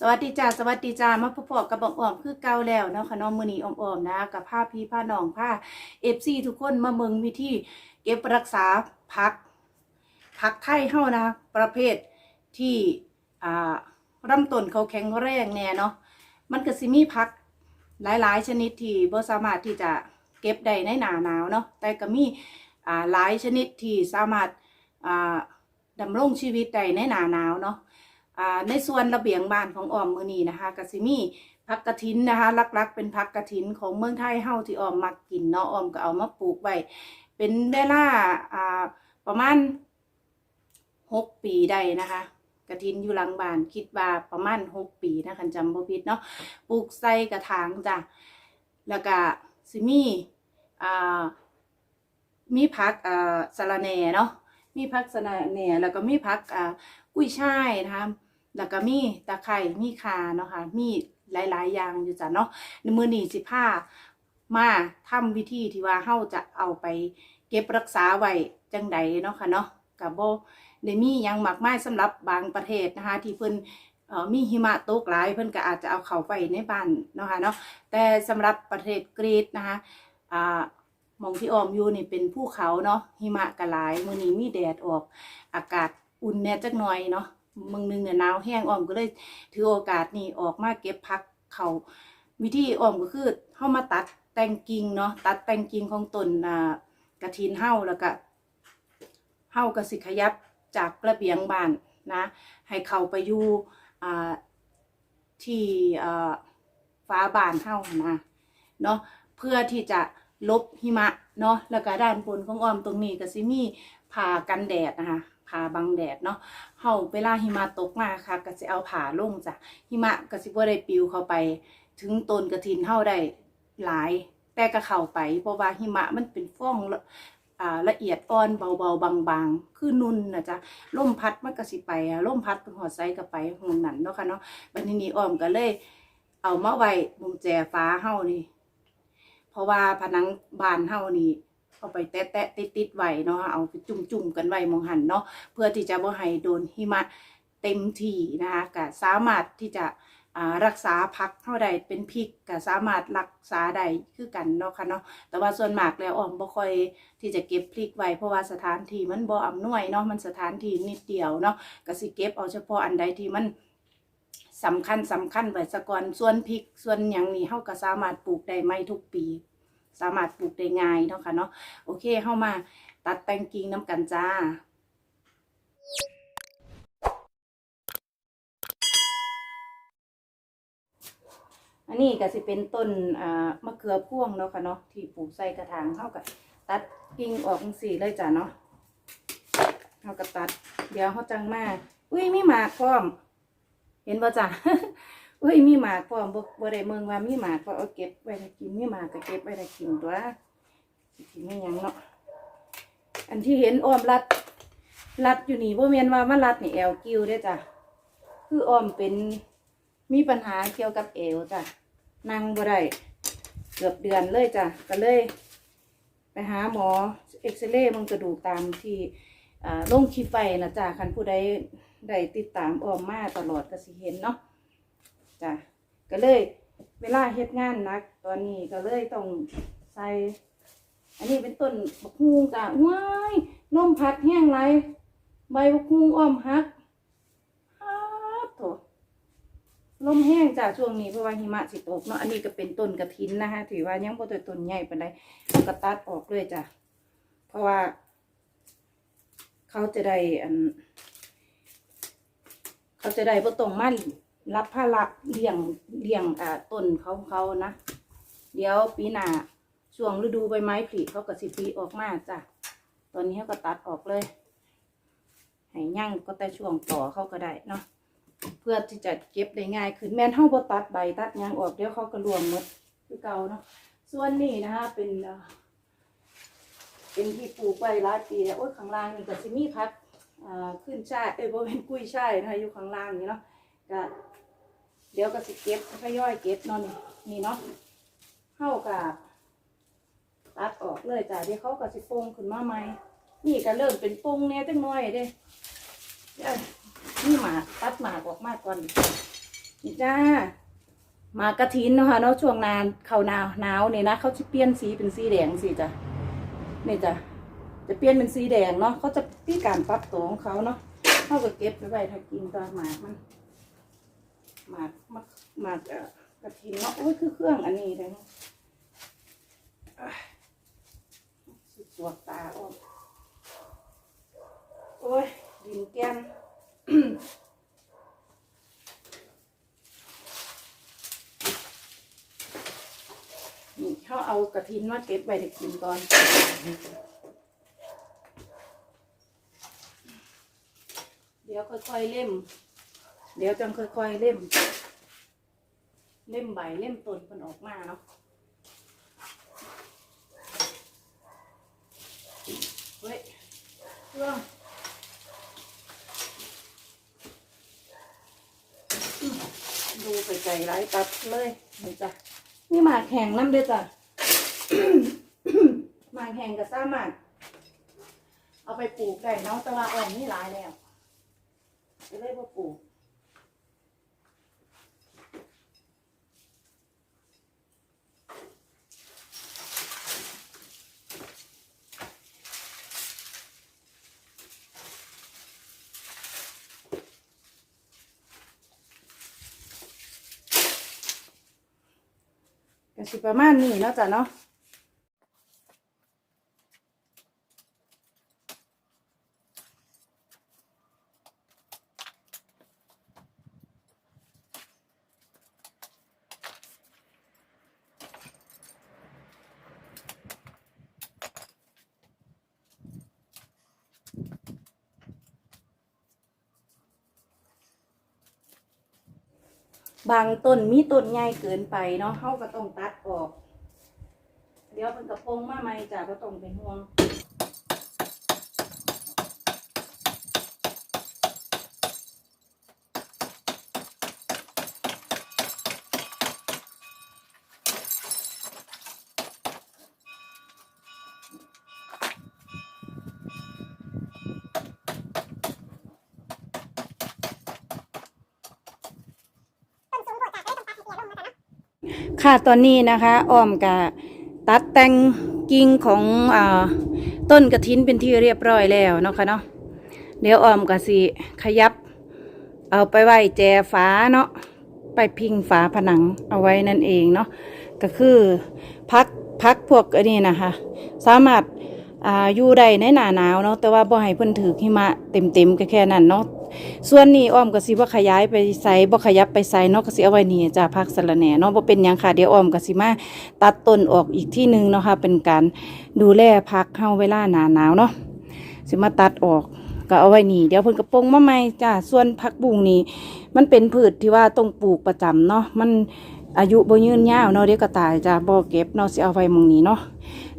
สวัสดีจ้าสวัสดีจ้ามาพบกับบอกอ้อมคือเก่าแล้วเนาะค่ะน้องมือนีอ้อมๆนะกับผ้าพี่ผ้าหนองผ้าเอฟซีทุกคนมาเมืองวิธีเก็บรักษาพักพักไทยเฮานะ ประเภทที่อ่าลำต้นเขาแข็งแรงแน่เนาะมันก็สิมีพักหลายๆ ชนิดที่บ่สามารถที่จะเก็บได้ในหนาหนาวเนาะแต่ก็มีอ่าหลายชนิดที่สามารถอ่าดำรงชีวิตได้ในหนาหนาวเนาะ ในส่วนระเบียงบ้านของออมมือนี้นะคะกสิมีผักกระถินนะคะลักๆ เป็นผักกระถินของเมืองไทยเฮาที่ออมมักกินเนาะออมก็เอามาปลูกไว้เป็นเวลาอ่าประมาณหกปีได้นะคะกระถินอยู่หลังบ้านคิดว่าประมาณหกปีนะคันจำบ่ผิดเนาะปลูกใส่กระถางจ้ะแล้วก็สิมีอ่ามีผักอ่าสะระแหน่เนาะมีผักสะระแหน่แล้วก็มีผักอ่ากุ้ยช่ายนะคะ แล้วก็มีตะไคร่มีคาเนาะค่ะมีหลายๆอย่างอยู่จ้ะเนาะในมือหนีสิพามาทำวิธีที่ว่าเฮาจะเอาไปเก็บรักษาไว้จังใดเนาะค่ะเนาะกับโบได้มียังมากมายสำหรับบางประเทศนะคะ ที่เพิ่นเอ่อมีหิมะตกหลายเพิ่นก็อาจจะเอาเขาไปในบ้านเนาะค่ะเนาะแต่สำหรับประเทศกรีซนะคะอ่ามองที่ออมอยู่นี่เป็นภูเขาเนาะหิมะก็หลายมื้อนี้มีแดดออกอากาศอุ่นแน่จักหน่อยเนาะ มึงหนึงเนี่ยหนาวแห้งอ้อมก็เลยถือโอกาสนี้ออกมาเก็บพักเขาวิธีอ้อมก็คือเข้ามาตัดแตงกิ่งเนาะตัดแตงกิ่งของต้นอ่ากระถินเห่าแล้วก็เห่าก็สิขยับจากระเบียงบ้านนะให้เขาไปอยู่อ่าที่อ่าฟ้าบานเห่านะเนาะเพื่อที่จะลบหิมะเนาะแล้วก็ด้านบนของอ้อมตรงนี้ก็สิมี ผ้ากันแดดนะคะผ้าบังแดดเนาะเฮาเวลาหิมะตกมาค่ะ ก็สิเอาผ้าลงจ้ะหิมะก็สิบ่ได้ปิวเข้าไป ถึงต้นกระถินเฮาได้หลาย แต่ก็เข้าไป เพราะว่าหิมะมันเป็นฟองละอ่าละเอียดอ่อนเบาๆบางๆ คือนุ่นนะจ๊ะลมพัดมันก็สิไปอะลมพัดเป็นหอดไซก็ไปหงนั้นเนาะค่ะเนาะบัดนี้อ้อมก็เลย เอามาไว้มุมแจฟ้าเฮานี่ เพราะว่าผนังบานเฮานี่ เอาไปแตะแตะติดติดๆไว้เนาะเอาไปจุ่มจุ่มๆกันไว้มองหันเนาะเพื่อที่จะบ่ให้โดนหิมะเต็มที่นะคะก็สามารถที่จะรักษาพักเท่าใดเป็นพริกก็สามารถรักษาได้คือกันเนาะค่ะเนาะแต่ว่าส่วนมากแล้วอ้อมบ่ค่อยที่จะเก็บพริกไว้เพราะว่าสถานที่มันบ่อำนวยเนาะมันสถานที่นิดเดียวเนาะก็สิเก็บเอาเฉพาะอันใดที่มันสำคัญสำคัญไว้ซะก่อนส่วนพริกส่วนหยังนี่เฮาก็สามารถปลูกได้ไม่ทุกปี สามารถปลูกได้ง่ายเนาะค่ะเนาะโอเคเฮามาตัดแต่งกิ่งน้ำกันจ้าอันนี้ก็สิเป็นต้นมะเขือพ่วงเนาะค่ะเนาะที่ปลูกใส่กระถางเท่ากับตัดกิ่งออกจังสี่เลยจ้ะเนาะเท่ากับตัด เดี๋ยวเขาจังมาอุ้ยไมีหมากพร้อม เห็นป่ะจ้ะ อุ้ยมีหมากพร้อมบ่บ่ได้เมืองว่ามีหมากก็เอาเก็บไว้ให้กินมีหมากก็เก็บไว้ให้กินตัวสิกินไม่ยังเนาะอันที่เห็นอ้อมรัด รัดอยู่นี่บ่แม่นว่ามันรัดนี่แอวกิ้วเด้อจ้ะคืออ้อมเป็นมีปัญหาเกี่ยวกับเอวจ้ะนั่งบ่ได้เกือบเดือนเลยจ้ะก็เลย ไปหาหมอเอ็กซเรย์มันกระดูกตามที่อ่าลงคลิปไปนะจ้ะคันผู้ใดได้ติดตามอ้อมมาตลอดก็สิเห็นเนาะ จ้ะก็เลย เวลาเฮ็ดงานนัก ตอนนี้ก็เลยต้องใส่ อันนี้เป็นต้นบักฮุงจ้ะว้ายลมพัดแห้งไรใบบักฮุงอ้อมหักฮับโถลมแห้งจ้ะช่วงนี้เพราะว่าหิมะสิตกเนาะอันนี้ก็เป็นต้นกระถินนะคะถือว่ายังบ่ตัวต้นใหญ่ปานใดเราก็ตัดออกเลยจ้ะเพราะว่า เขาจะได้อัน เขาจะได้บ่ต้องมา รับภาระเลี้ยงเลี้ยงอ่าต้นเขาเขานะ เดี๋ยวปีหน้าช่วงฤดูใบไม้ผลิเขาก็สิปีออกมาจ้ะตอนนี้เขาก็ตัดออกเลยให้ย่างก็แต่ช่วงต่อเขาก็ได้เนาะเพื่อที่จะเก็บได้ง่ายขึ้นแม่นเท่าบ่ตัดใบตัดยางออกเดี๋ยวเขาก็รวมหมดคือเก่าเนาะส่วนนี้นะคะเป็นเป็นที่ปลูกไว้หลายปีแล้วโอ้ยข้างล่างนี่ก็สิมีพักอ่าขึ้นช่ายเอ้ยบ่เป็นกุ้ยช่ายนะคะอยู่ข้างล่างนี่เนาะ ก็เดี๋ยวก็สิเก็บทยย่อยเก็บเนาะนี่นี่เนาะเข้ากับตัดออกเลยจ้ะเดี๋ยวเขาก็สิโป่งขึ้นมาใหม่นี่ก็เริ่มเป็นโป่งแหน่จังน้อยเด้เอ้ยนี่หมาตัดหมากออกมาก่อนนี่จ้าหมากระถินเนาะค่ะเนาะช่วงนานเขาหนาวหนาวนี่นะเขาจะเปลี่ยนสีเป็นสีแดงสิจ้ะนี่จ้ะจะเปลี่ยนเป็นสีแดงเนาะเขาจะมีการปรับตัวของเขาเนาะเขาก็เก็บไว้ไว้ถ้ากินตอนหมากมัน หมากหมากหมากเอ่อกระถินเนาะโอ้ยคือเครื่องอันนี้เลยเนาะอะสุดสวกตาออกโอ้ยดินแก้ม นี่เขาเอากระทินมาเก็บไว้จะกินก่อน เดี๋ยวค่อยๆเล่ม เดี๋ยวจังค่อยๆเล่ม เล่มใบเล่มต้นมันออกมาเนาะเฮ้ยเครื่องดูไปไกลไรตัดเลยนี่จ้ะนี่หมากแข็งน้ำเด้อจ้ะหมากแข็งกับซ่าหมารถเอาไปปลูกได้เนาะแต่ว่าอ่อนนี่หลายแล้วจะได้มาปลูก ก็สิประมาณนี้เนาะจ้ะเนาะ บางต้นมีต้นใหญ่เกินไปเนาะเขาก็ต้องตัดออก เดี๋ยวเป็นกระพงมาใหม่จ้ะก็ต้องเป็นห่วง ค่ะตอนนี้นะคะอ้อมกะตัดแต่งกิ่งของอต้นกระถินเป็นที่เรียบร้อยแล้วเนาะค่ะเนาะเดี๋ยวอ้อมกะสิขยับ เอาไปไว้แจฝาเนาะไปพิงฝาผนังเอาไว้นั่นเองเนาะก็คือพักพักพวกอันนี้นะคะ สามารถอาอยู่ได้ในหนาหนาวเนาะแต่ว่าบ่ให้เพิ่นถือหิมะเต็มๆก็แค่นั้นเนาะ ส่วนนี้อ้อมก็สิว่าขยายไปใส่บ่ขยับไปใส่เนาะก็สิเอาไว้นี่จ้าพักสะระแหน่เนาะบ่เป็นหยังค่ะเดี๋ยวอ้อมก็สิมาตัดต้นออกอีกที่หนึงเนาะค่ะเป็นการดูแลพักเฮาเวลาหนาหนาวเนาะสิมาตัดออกก็เอาไว้นี่เดี๋ยวเพิ่นก็ปลงมาใหม่จ้าส่วนผักบุ้งนี่มันเป็นพืชที่ว่าต้องปลูกประจำเนาะมันอายุบ่ยืนยาวเนาะเดี๋ยวก็ตายจ้าบ่เก็บเนาะสิเอาไว้มองนี้เนาะ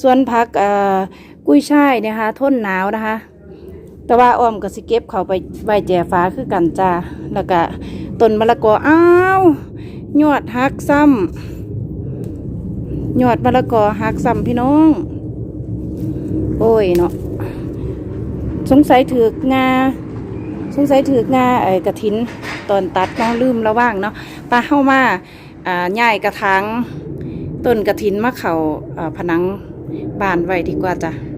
ส่วนผักเอ่อกุ้ยช่ายนะคะทนหนาวนะคะ แต่ว่าอ้อมก็สิเก็บเขาไปไว้แจฟ้าคือกันจ้าแล้วก็ต้นมะละกออ้าวยอดหักซ้ำยอดมะละกอหักซ้ำพี่น้อง โอ้ยเนาะสงสัยถือกงาสงสัยถือกงาไอ้กระถินตอนตัดน้องลืมระว่างเนาะปลาเข้ามาอ่าย่ายกระถางต้นกระถินมาเขา่าผนังบานไว้ดีกว่าจ้ะ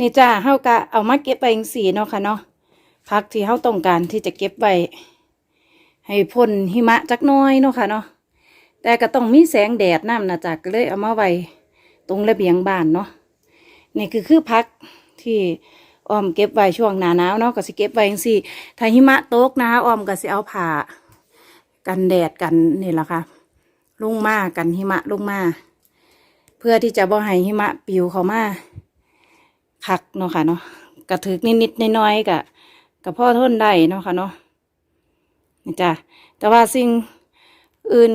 นี่จ้าเฮากะเอามาเก็บไว้จังซี่เนาะค่ะเนาะพักที่เฮาต้องการที่จะเก็บไว้ให้พ้นหิมะจักน้อยเนาะค่ะเนาะแต่ก็ต้องมีแสงแดดน้ำนะจ๊ะก็เลยเอามาไว้ตรงระเบียงบ้านเนาะนี่คือคือพักที่อ้อมเก็บไว้ช่วงหนาหนาวเนาะก็สิเก็บไว้จังซี่ถ้าหิมะตกนะอ้อมก็สิเอาผ้ากันแดดกันนี่แหละค่ะลงมากันหิมะลงมา เพื่อที่จะบ่ให้หิมะปิวเข้ามา คักเนาะค่ะเนาะกระถึกนิดๆน้อยๆกะกับพ่อทนได้เนาะค่ะเนาะนี่จ้ะแต่ว่าสิ่งอื่น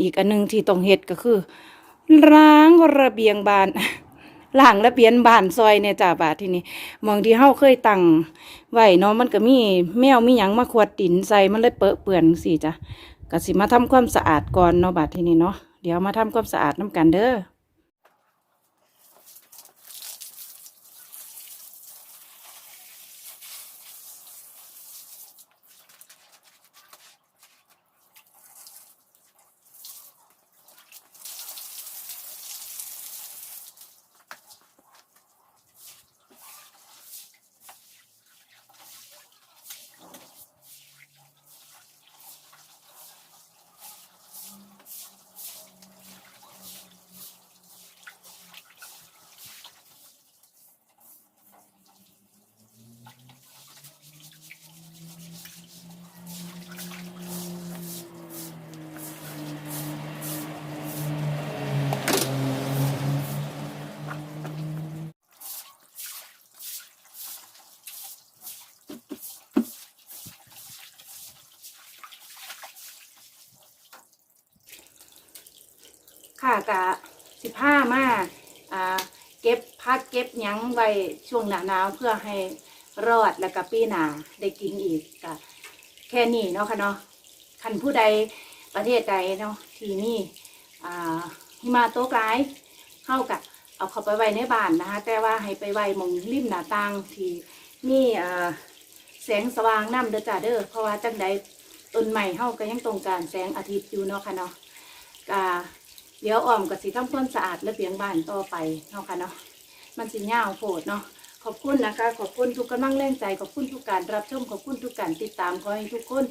อีกอันหนึงที่ต้องเฮ็ดก็คือล้างระเบียงบานล้างระเบียงบานซอยเนี่ยจ้ะบาดที่นี่มองที่เฮาเคยตั้งไว้เนาะมันก็มีแมวมีหยังมาขวดดินใส่มันเลยเปอะเปื้อนสิจ้ะก็สิมาทำความสะอาดก่อนเนาะบาดที่นี่เนาะเดี๋ยวมาทำความสะอาดน้ำกันเด้อ ค่ะกะสิบห้ามาอ่าเก็บพักเก็บยังไว้ช่วงหนาหนาวเพื่อให้รอดแล้วก็ปีหนาได้กินอีกกะแค่นี้เนาะค่ะเนาะคันผู้ใดประเทศใดเนาะที่นี่อ่าหิมาโตกร้ายเข้ากับเอาเข้าไปไว้ในบ้านนะคะ แต่ว่าให้ไปไว้มองริมหน้าต่างที่มีอ่าแสงสว่างน้ำเด้อจ้าเด้อเพราะว่าจังใดต้นใหม่เฮาก็ยังต้องการแสงอาทิตย์อยู่เนาะค่ะเนาะกา เดี๋ยวอ้อมกับสิทำความสะอาดระเบียงบ้านต่อไปเนาะค่ะเนาะมันสิยาโพดเนาะขอบคุณนะคะ ขอบคุณทุกกำลังแรงใจขอบคุณทุกการรับชมขอบคุณทุกการติดตามขอให้ทุกคน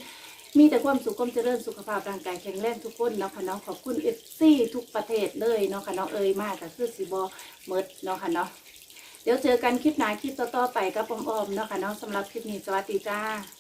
มีแต่ความสุขความเจริญสุขภาพร่างกายแข็งแรงทุกคนเนาะค่ะเนาะขอบคุณเอฟซีทุกประเทศเลยเนาะค่ะเนาะเอ่ยมากก็คือสิบอเมิดเนาะค่ะเนาะเดี๋ยวเจอกันคลิปหน้าคลิปต่อๆไปกับออมๆเนาะค่ะเนาะสำหรับคลิปนี้สวัสดีจ้า